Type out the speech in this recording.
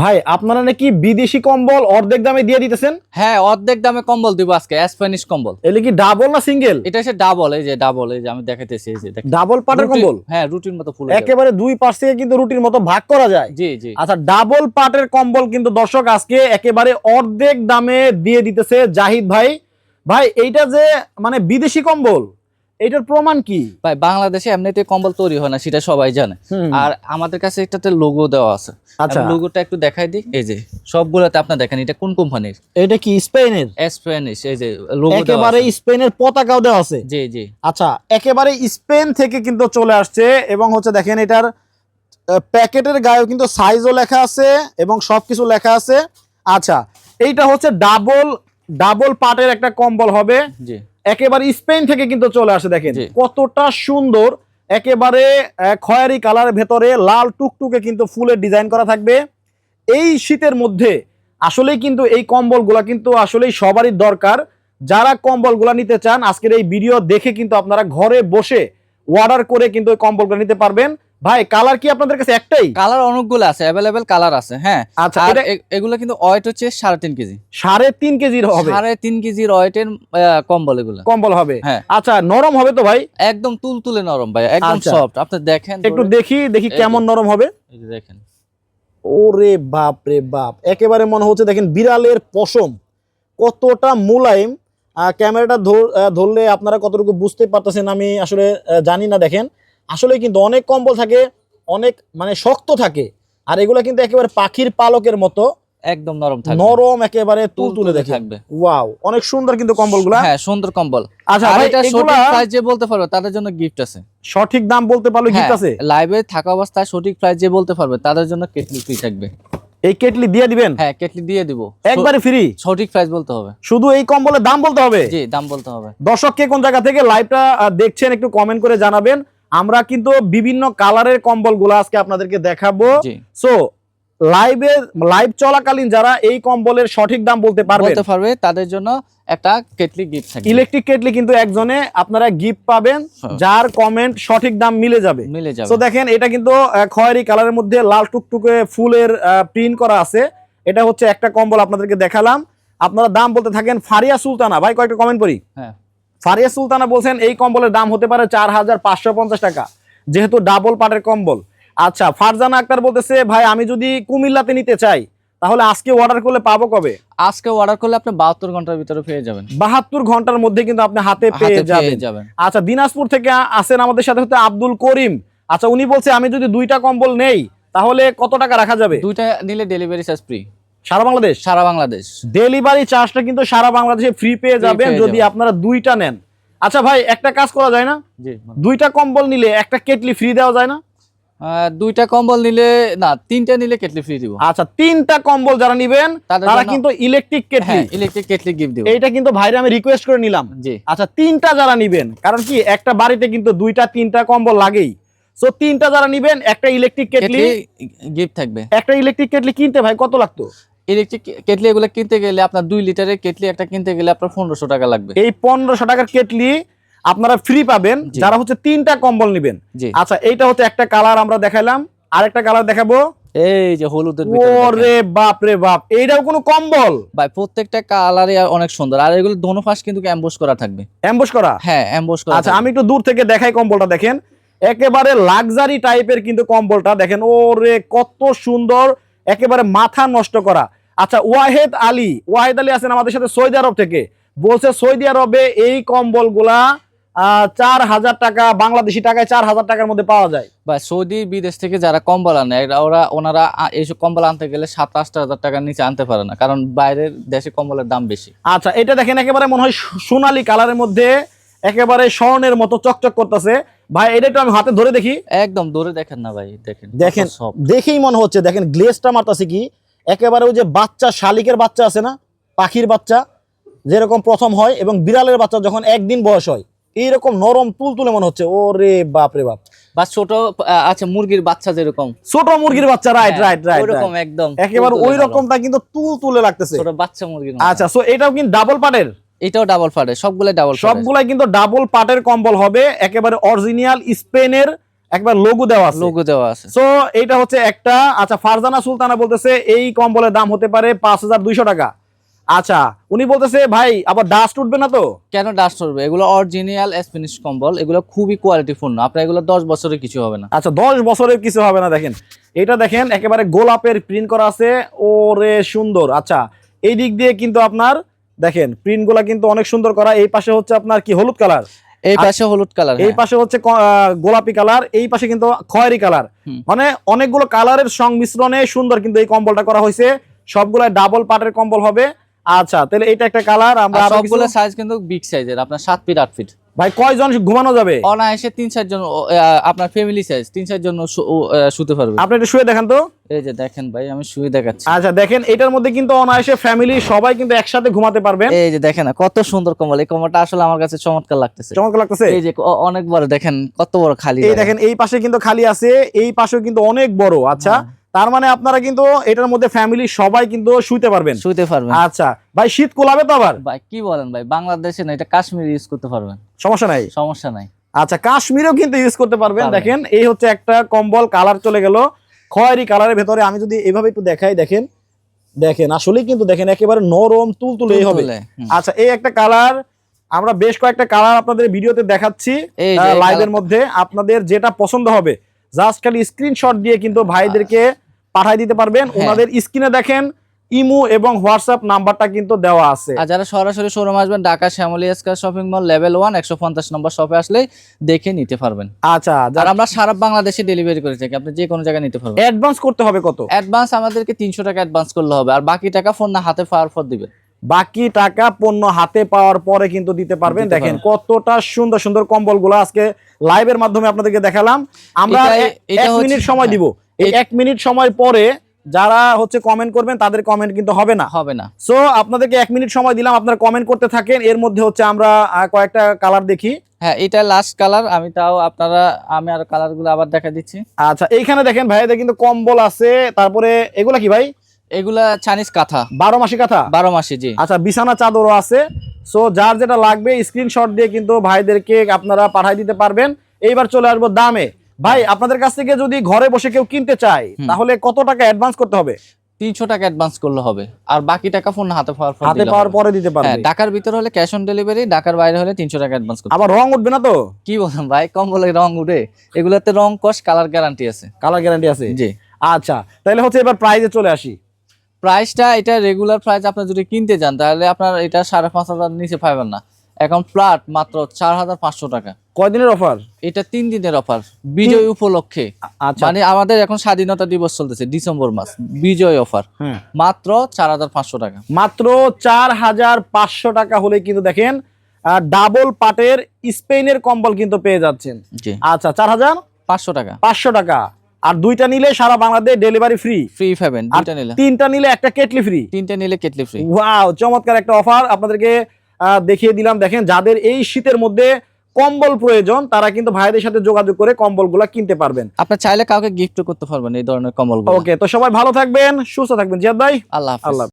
ভাই আপনারা নাকি বিদেশি কম্বল অর্ধেক দামে দিয়ে দিতেছেন? হ্যাঁ অর্ধেক দামে কম্বল দিব আজকে স্প্যানিশ কম্বল। এলে কি ডাবল না সিঙ্গেল এটা হচ্ছে ডাবল এই যে ডাবল এই যে আমি দেখাইতেছি এই যে দেখেন। ডাবল পাটের কম্বল? হ্যাঁ রুটির মতো ফুল একেবারে দুই পাশ থেকে কিন্তু রুটির মতো ভাগ করা যায়। জি জি। আচ্ছা ডাবল পাটের কম্বল কিন্তু দর্শক আজকে একেবারে অর্ধেক দামে দিয়ে দিতেছে জাহিদ ভাই। ভাই এইটা যে মানে বিদেশি কম্বল এটার প্রমাণ কি? ভাই বাংলাদেশে এমনিতে কম্বল তৈরি হয় না সেটা সবাই জানে। আর আমাদের কাছে একটাতে লোগো দেওয়া আছে। আচ্ছা। লোগোটা একটু দেখাই দিই। এই যে সবগুলোতে আপনি দেখেন এটা কোন কোম্পানির? এটা কি স্পেনের? স্প্যানিশ এই যে লোগো একেবারে স্পেনের পতাকাও দেওয়া আছে। জি জি। আচ্ছা একেবারে স্পেন থেকে কিন্তু চলে আসছে এবং হচ্ছে দেখেন এটার প্যাকেটের গায়েও কিন্তু সাইজও লেখা আছে এবং সবকিছু লেখা আছে। আচ্ছা এইটা হচ্ছে ডাবল ডাবল পাটের একটা কম্বল হবে। জি। একেবারে স্পেন থেকে কিন্তু চলে আসে দেখেন। কতটা সুন্দর। একেবারে খয়েরি কালারের ভেতরে লাল টুকটুকে কিন্তু ফুলের ডিজাইন করা থাকবে। এই শীতের মধ্যে আসলেই কিন্তু এই কম্বলগুলা কিন্তু আসলেই সবারই দরকার। যারা কম্বলগুলা নিতে চান আজকের এই ভিডিও দেখে কিন্তু আপনারা ঘরে বসে অর্ডার করে কিন্তু এই কম্বলগুলো নিতে পারবেন। ভাই কালার কি আপনাদের কাছে একটাই? কালার অনেকগুলো আছে অ্যাভেলেবেল কালার আছে হ্যাঁ। আচ্ছা আর এগুলো কিন্তু ওয়েট হচ্ছে সাড়ে তিন কেজি। সাড়ে তিন কেজির হবে? সাড়ে তিন কেজির ওয়েটের কম্বল এগুলো। কম্বল হবে। হ্যাঁ। আচ্ছা নরম হবে তো ভাই? একদম তুলতুলে নরম ভাই একদম আচ্ছা। সফট আপনি দেখেন একটু দেখি দেখি কেমন নরম হবে। এই যে দেখেন। ওরে বাপ রে বাপ একেবারে মনে হচ্ছে দেখেন বিড়ালের পশম। কতটা মোলায়েম। ক্যামেরাটা ধর- ধরলে আপনারা কতটুকু বুঝতে পারতেছেন আমি আসলে জানি না দেখেন। আসলে কিন্তু অনেক কম্বল থাকে অনেক মানে শক্ত থাকে আর এগুলো কিন্তু একেবারে পাখির পালকের মতো একদম নরম থাকবে। নরম একেবারে তুল তুলে দেখেন। থাকবে। ওয়াও অনেক সুন্দর কিন্তু কম্বলগুলা। হ্যাঁ সুন্দর কম্বল। আচ্ছা আর এটা সঠিক প্রাইস যে বলতে পারবে তাদের জন্য গিফট আছে। সঠিক দাম বলতে পারলে গিফট আছে? লাইভে থাকা অবস্থায় সঠিক প্রাইস যে বলতে পারবে তাদের জন্য কেটলি ফ্রি থাকবে। এই কেটলি দিয়ে দিবেন? হ্যাঁ কেটলি দিয়ে দিব। একবারে ফ্রি সঠিক প্রাইস বলতে হবে। শুধু এই কম্বলের দাম বলতে হবে? জি দাম বলতে হবে। দর্শক কে কোন জায়গা থেকে লাইভটা দেখছেন একটু কমেন্ট করে জানাবেন। আমরা কিন্তু বিভিন্ন কালারের কম্বলগুলো আজকে আপনাদেরকে দেখাবো। সো লাইভে লাইভ চলাকালীন যারা এই কম্বলের সঠিক দাম বলতে পারবেন বলতে পারবে তাদের জন্য একটা কেটলি গিফট থাকবে। ইলেকট্রিক কেটলি কিন্তু একজনে আপনারা গিফট পাবেন হ্যাঁ। যার কমেন্ট সঠিক দাম মিলে যাবে। মিলে যাবে। তো দেখেন এটা কিন্তু খয়েরি কালারের মধ্যে লাল টুকটুকে ফুলের প্রিন্ট করা আছে। এটা হচ্ছে একটা কম্বল আপনাদেরকে দেখালাম। আপনারা দাম বলতে থাকেন ফারিয়া সুলতানা। ভাই কয়েকটা কমেন্ট করি হ্যাঁ। ফারিয়া সুলতানা বলছেন এই কম্বলের দাম হতে পারে চার হাজার পাঁচশো পঞ্চাশ টাকা যেহেতু ডাবল পাটের কম্বল। আচ্ছা ফারজানা আক্তার বলতেছে ভাই আমি যদি কুমিল্লাতে নিতে চাই তাহলে আজকে অর্ডার করলে পাবো কবে? আজকে অর্ডার করলে আপনি বাহাত্তর ঘণ্টার ভিতরে পেয়ে যাবেন। বাহাত্তর ঘণ্টার মধ্যে কিন্তু আপনি হাতে পেয়ে যাবেন। আচ্ছা দিনাজপুর থেকে আসেন আমাদের সাথে হচ্ছে আব্দুল করিম। আচ্ছা উনি বলছে আমি যদি দুইটা কম্বল নেই তাহলে কত টাকা রাখা যাবে? দুইটা নিলে ডেলিভারি চার্জ ফ্রি সারা বাংলাদেশ? সারা বাংলাদেশ। ডেলিভারি চার্জটা কিন্তু সারা বাংলাদেশে ফ্রি পেয়ে যাবেন যদি আপনারা দুইটা নেন। আচ্ছা ভাই একটা কাজ করা যায় না? দুইটা কম্বল নিলে একটা কেটলি ফ্রি দেওয়া যায় না? দুইটা কম্বল নিলে না তিনটা নিলে কেটলি ফ্রি দিব। আচ্ছা তিনটা কম্বল যারা নিবেন তারা কিন্তু ইলেকট্রিক কেটলি। হ্যাঁ ইলেকট্রিক কেটলি গিফট দিব। এইটা কিন্তু ভাইরা আমি রিকোয়েস্ট করে নিলাম। জি। আচ্ছা তিনটা যারা নিবেন কারণ কি একটা বাড়িতে কিন্তু দুইটা তিনটা কম্বল লাগেই। সো তিনটা যারা নিবেন একটা ইলেকট্রিক কেটলি কেটলি গিফট থাকবে। একটা ইলেকট্রিক কেটলি কিনতে ভাই কত লাগতো? ইলেকট্রিক কেটলি এগুলো কিনতে গেলে আপনার দুই লিটারের কেটলি একটা কিনতে গেলে আপনার পনেরোশো টাকা লাগবে। এই পনেরোশো টাকার কেটলি আপনারা ফ্রি পাবেন। যারা হচ্ছে তিনটা কম্বল নিবেন। আচ্ছা এইটা হচ্ছে একটা কালার আমরা দেখাইলাম আরেকটা কালার দেখাবো। এই যে হলুদের ওরে বাপ রে বাপ এইটাও কোনো কম্বল? ভাই প্রত্যেকটা কালারে অনেক সুন্দর। আর এগুলো দোনো পাশ কিন্তু অ্যাম্বোস করা থাকবে। অ্যাম্বুশ করা? হ্যাঁ অ্যাম্বোস করা আচ্ছা আমি একটু দূর থেকে দেখাই কম্বলটা দেখেন। একেবারে লাক্সারি টাইপের কিন্তু কম্বলটা দেখেন। ওরে কত সুন্দর। একেবারে মাথা নষ্ট করা। আচ্ছা ওয়াহেদ আলী ওয়াহেদ আলী আছেন আমাদের সাথে সৌদি আরব থেকে। বলছে সৌদি আরবে এই কম্বলগুলা চার হাজার টাকা বাংলাদেশি টাকায় চার হাজার টাকার মধ্যে পাওয়া যায়। ভাই সৌদি বিদেশ থেকে যারা কম্বল আনে ওরা ওনারা এইসব কম্বল আনতে গেলে সাত আটটা হাজার টাকার নিচে আনতে পারে না কারণ বাইরের দেশে কম্বলের দাম বেশি। আচ্ছা এটা দেখেন একেবারে মনে হয় সোনালী কালারের মধ্যে একেবারে স্বর্ণের মতো চকচক করতেছে। ভাই এটা একটু আমি হাতে ধরে দেখি। একদম দূরে দেখেন না ভাই দেখেন দেখেন দেখেই মনে হচ্ছে দেখেন গ্লেজটা মারতাছে কি? একেবারে ওই যে বাচ্চা শালিকের বাচ্চা আছে না? পাখির বাচ্চা যেরকম প্রথম হয় এবং বিড়ালের বাচ্চা যখন একদিন বয়স হয় এইরকম নরম তুল তুলে মনে হচ্ছে ও রে বাপ রে বাপ। বা ছোট আচ্ছা মুরগির বাচ্চা যেরকম। ছোট মুরগির বাচ্চা রাইট রাইট রাইট ওইরকম একদম একেবারে ওই রকমটা কিন্তু তুল তুলে লাগতেছে। ছোট বাচ্চা মুরগির আচ্ছা সো এটাও কিন্তু ডাবল পাটের এটাও ডাবল ফাটে সবগুলো ডাবল সবগুলাই কিন্তু ডাবল পাটের কম্বল হবে একেবারে অরিজিনাল স্পেনের একবার লোগো দেওয়া আছে। লোগো দেওয়া আছে। সো এইটা হচ্ছে একটা আচ্ছা ফারজানা সুলতানা বলতেছে এই কম্বলের দাম হতে পারে পাঁচ হাজার দুইশো টাকা। আচ্ছা উনি বলতেছে ভাই আবার ডাস্ট উঠবে না তো? কেন ডাস্ট উঠবে? এগুলো অরিজিনাল স্প্যানিশ কম্বল এগুলো খুবই কোয়ালিটিপূর্ণ আপনার এগুলো দশ বছরে কিছু হবে না। আচ্ছা দশ বছরের কিছু হবে না দেখেন। এটা দেখেন একেবারে গোলাপের প্রিন্ট করা আছে। ওরে সুন্দর। আচ্ছা এই দিক দিয়ে কিন্তু আপনার দেখেন প্রিন্টগুলা কিন্তু অনেক সুন্দর করা। এই পাশে হচ্ছে আপনার কি হলুদ কালার? এই পাশে হলুদ কালার এই পাশে হচ্ছে গোলাপি কালার এই পাশে কিন্তু খয়েরি কালার। মানে অনেকগুলো কালারের সংমিশ্রণে সুন্দর কিন্তু এই কম্বলটা করা হয়েছে। সবগুলা ডাবল পাটের কম্বল হবে। আচ্ছা তাহলে এটা একটা কালার আমরা সবগুলো সাইজ কিন্তু বিগ সাইজের আপনার সাত ফিট আট ফিট ভাই কয়জন ঘুমানো যাবে? অনায়াসে তিন চার জন আপনার ফ্যামিলি সাইজ তিন চার জন শু- ও, আহ, শুতে পারবে। আপনি একটু শুয়ে দেখেন তো। এই যে দেখেন ভাই আমি শুয়ে দেখাচ্ছি। আচ্ছা দেখেন এটার মধ্যে কিন্তু অনায়াসে ফ্যামিলি সবাই কিন্তু একসাথে ঘুমাতে পারবেন। এই যে দেখেন কত সুন্দর কম্বল। এই কম্বলটা আসলে আমার কাছে চমৎকার লাগতেছে। চমৎকার লাগতেছে? এই যে অনেক বড় দেখেন কত বড় খালি এই দেখেন এই পাশে কিন্তু খালি আছে এই পাশেও কিন্তু অনেক বড় আচ্ছা। হ্যাঁ। তার মানে আপনারা কিন্তু এটার মধ্যে ফ্যামিলি সবাই কিন্তু শুইতে পারবেন। শুতে পারবেন। আচ্ছা ভাই শীত কোলাবে তো আবার? ভাই কি বলেন ভাই বাংলাদেশে না এটা কাশ্মীর ইউজ করতে পারবেন। সমস্যা নাই? সমস্যা নাই। আচ্ছা কাশ্মীরেও কিন্তু ইউজ করতে পারবেন। দেখেন এই হচ্ছে একটা কম্বল কালার চলে গেল। খয়েরি কালারের ভেতরে আমি যদি এভাবে একটু দেখাই দেখেন দেখেন আসলেই কিন্তু দেখেন একেবারে নরম তুলতুলে হবে। আচ্ছা এই একটা কালার আমরা বেশ কয়েকটা কালার আপনাদের ভিডিওতে দেখাচ্ছি লাইভের মধ্যে। আপনাদের যেটা পছন্দ হবে জাস্ট খালি স্ক্রিনশট দিয়ে কিন্তু ভাইদেরকে পাঠাই দিতে পারবেন। হ্যাঁ। ওনাদের স্ক্রিনে দেখেন ইমো এবং হোয়াটসঅ্যাপ নাম্বারটা কিন্তু দেওয়া আছে। আর যারা সরাসরি শোরুম আসবেন ঢাকা শ্যামলী এসকার শপিং মল লেভেল ওয়ান একশো পঞ্চাশ নম্বর শপে আসলে দেখে নিতে পারবেন। আচ্ছা যারা আমরা সারা বাংলাদেশে ডেলিভারি করে থাকি আপনি যে কোনো জায়গায় নিতে পারবেন। অ্যাডভান্স করতে হবে কত? অ্যাডভান্স আমাদেরকে তিনশো টাকা অ্যাডভান্স করলে হবে আর বাকি টাকা ফোন না হাতে পাওয়ার পর দিবেন। বাকি টাকা পণ্য হাতে পাওয়ার পরে কিন্তু দিতে পারবেন। দেখেন কতটা সুন্দর সুন্দর কম্বলগুলো আজকে লাইভের মাধ্যমে আপনাদেরকে দেখালাম। আমরা এক মিনিট সময় দিব। এই এক মিনিট সময় পরে যারা হচ্ছে কমেন্ট করবেন তাদের কমেন্ট কিন্তু হবে না। হবে না। সো আপনাদেরকে এক মিনিট সময় দিলাম আপনারা কমেন্ট করতে থাকেন। এর মধ্যে হচ্ছে আমরা কয়েকটা কালার দেখি। হ্যাঁ এটা লাস্ট কালার আমি তাও আপনারা আমি আর কালারগুলো আবার দেখা দিচ্ছি। আচ্ছা এইখানে দেখেন ভাইয়াদের কিন্তু কম্বল আছে তারপরে এগুলা কি ভাই? এগুলা চাইনিজ কাঁথা। বারো মাসি কাঁথা? বারো মাসে জি। আচ্ছা বিছানা চাদরও আছে। সো যার যেটা লাগবে স্ক্রিনশট দিয়ে কিন্তু ভাইদেরকে আপনারা পাঠাই দিতে পারবেন। এইবার চলে আসব দামে। ভাই আপনাদের কাছ থেকে যদি ঘরে বসে কেউ কিনতে চায়। তাহলে কত টাকা অ্যাডভান্স করতে হবে? তিনশো টাকা অ্যাডভান্স করলে হবে। আর বাকি টাকা ফোন হাতে পাওয়ার হাতে পাওয়ার পরে দিতে হ্যাঁ পারবে ঢাকার ভিতরে হলে ক্যাশ অন ডেলিভারি ঢাকার বাইরে হলে তিনশো টাকা অ্যাডভান্স করতে আবার রং উঠবে না তো? কি বলেন ভাই কম্বলে রং উঠে। এগুলোতে রং কস কালার গ্যারান্টি আছে। কালার গ্যারান্টি আছে? জি। আচ্ছা তাহলে হচ্ছে এবার প্রাইজে চলে আসি। প্রাইসটা এটা রেগুলার প্রাইস আপনি যদি কিনতে যান তাহলে আপনার এটা সাড়ে পাঁচ হাজার নিচে পাবেন না। এখন ফ্ল্যাট মাত্র চার হাজার পাঁচশো টাকা। কয়দিনের অফার? এটা তিন দিনের অফার বিজয় উপলক্ষে। আচ্ছা। মানে আমাদের এখন স্বাধীনতা দিবস চলতেছে ডিসেম্বর মাস বিজয় অফার। হ্যাঁ। মাত্র চার হাজার পাঁচশো টাকা। মাত্র চার হাজার পাঁচশো টাকা হলে কিন্তু দেখেন ডাবল পাটের স্পেনের কম্বল কিন্তু পেয়ে যাচ্ছেন। আচ্ছা চার হাজার? পাঁচশো টাকা। পাঁচশো টাকা। আর দুইটা নিলে সারা বাংলাদেশ ডেলিভারি ফ্রি ফ্রি পাবেন দুইটা নিলে। তিনটা নিলে একটা কেটলি ফ্রি তিনটা নিলে কেটলি ফ্রি ওয়াও চমৎকার একটা অফার। আপনাদেরকে দেখিয়ে দিলাম। দেখেন যাদের এই শীতের মধ্যে কম্বল প্রয়োজন তারা কিন্তু ভাইদের সাথে যোগাযোগ করে কম্বলগুলা কিনতে পারবেন। আপনি চাইলে কাউকে গিফট করতে পারবেন এই ধরনের কম্বল ওকে তো সবাই ভালো থাকবেন সুস্থ থাকবেন। জিয়াদ ভাই আল্লাহ আল্লাহ